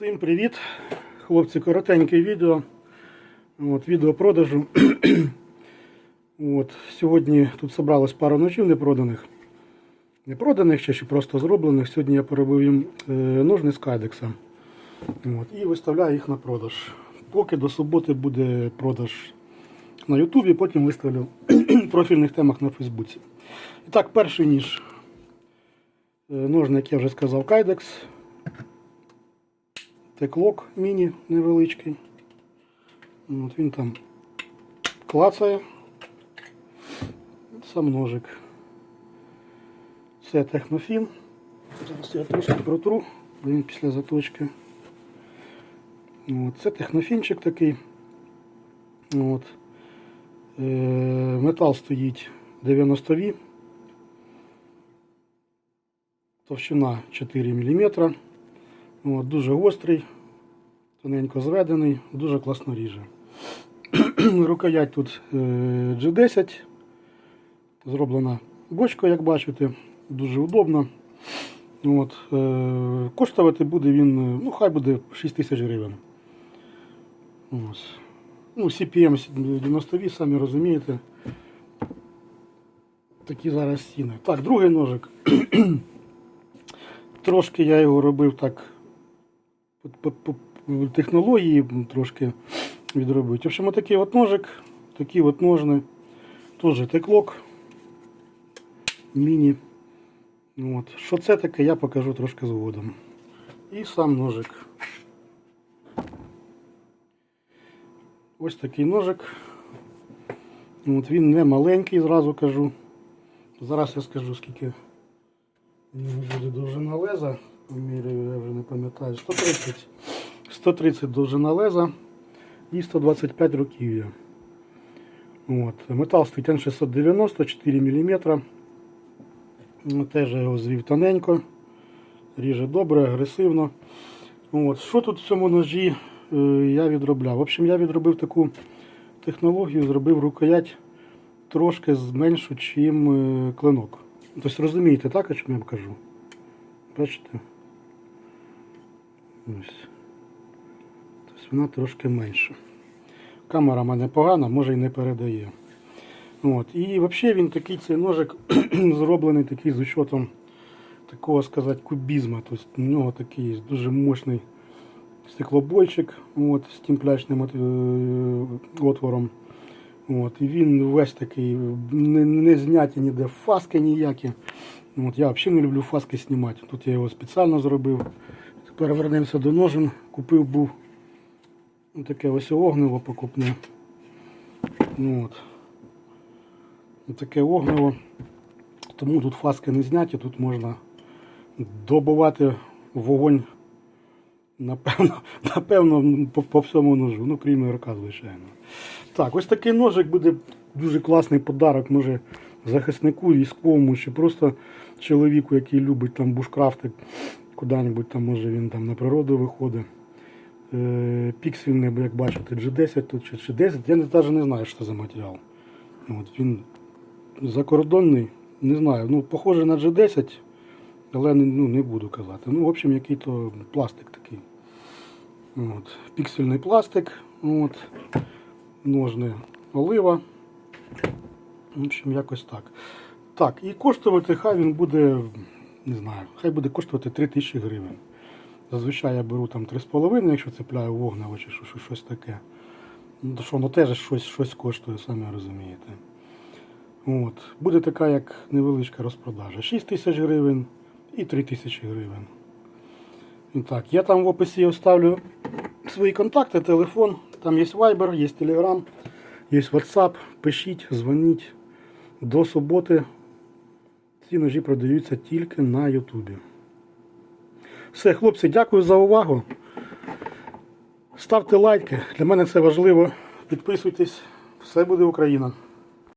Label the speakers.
Speaker 1: Всім привіт! Хлопці, коротеньке відео. От, відео продажу. От, сьогодні тут зібралось пару ножів непроданих. Не проданих, чи просто зроблених. Сьогодні я поробив їм е, ножни з кайдекса. От, і виставляю їх на продаж. Поки до суботи буде продаж на Ютубі, потім виставлю в профільних темах на Фейсбуці. І так, перший ніж. Е, Ножник, я вже сказав, кайдекс. Теклок міні невеличкий. От він там клацає. Сам ножик. Це технофін. Зараз я трошки протру, бо він після заточки. От, це технофінчик такий. От. Е, метал стоїть 90 ві. Товщина 4 мм. От, дуже гострий, тоненько зведений, дуже класно ріже. Рукоять тут е, G10. Зроблена бочка, як бачите, дуже удобно. От, е, коштувати буде він, е, ну хай буде 6 тисяч гривень. Ось. Ну, CPM 90 самі розумієте. Такі зараз ціни. Так, другий ножик. Трошки я його робив так технології трошки відробити. В общем, отакий от ножик, такі от ножни. Теж теклок. Міні. От. Що це таке, я покажу трошки згодом. І сам ножик. Ось такий ножик. От він не маленький, зразу кажу. Зараз я скажу, скільки буде довжина леза. Вимірюю, я вже не пам'ятаю. 130. 130 довжина леза і 125 руків'я. От. Метал стоїть N690, 4 мм. Теж я його звів тоненько. Ріже добре, агресивно. От. Що тут в цьому ножі е, я відробляв? В общем, я відробив таку технологію, зробив рукоять трошки зменшу, чим е, клинок. Тобто розумієте, так, о чому я вам кажу? Бачите? Ось. Тобто вона трошки менша. Камера в мене погана, може і не передає. От. І взагалі він такий цей ножик зроблений такий з учетом такого сказати кубізму. Тобто у нього такий дуже мощний стеклобойчик от, з темплячним от, е, отвором. От, і він весь такий, не, не зняті ніде фаски ніякі. От, я взагалі не люблю фаски знімати. Тут я його спеціально зробив. Тепер вернемося до ножен. Купив був таке ось огниво покупне. Ну, от. Таке огниво. Тому тут фаски не зняті, тут можна добувати вогонь Напевно, напевно по, по всьому ножу, ну крім ігрока, звичайно. Так, ось такий ножик буде дуже класний подарок, може захиснику, військовому, чи просто чоловіку, який любить там бушкрафти, куди-небудь там, може він там на природу виходить. Е, піксельний, як бачите, G10 тут чи, чи 10, я навіть не знаю, що це за матеріал. От, він закордонний, не знаю, ну, похоже на G10, але ну, не буду казати. Ну, в общем, який то пластик такий. От. Піксельний пластик, от. ножни олива. В общем, якось так. Так, і коштувати хай він буде, не знаю, хай буде коштувати 3000 гривень. Зазвичай я беру там 3,5, якщо цепляю вогнево чи що- що- щось таке. Ну, що воно теж щось, щось коштує, самі розумієте. От. Буде така як невеличка розпродажа. 6 тисяч гривень і 3 тисячі гривень. Так, я там в описі оставлю свої контакти, телефон. Там є Viber, є Telegram, є WhatsApp. Пишіть, дзвоніть. До суботи ці ножі продаються тільки на Ютубі. Все, хлопці, дякую за увагу. Ставте лайки, для мене це важливо. Підписуйтесь, все буде Україна.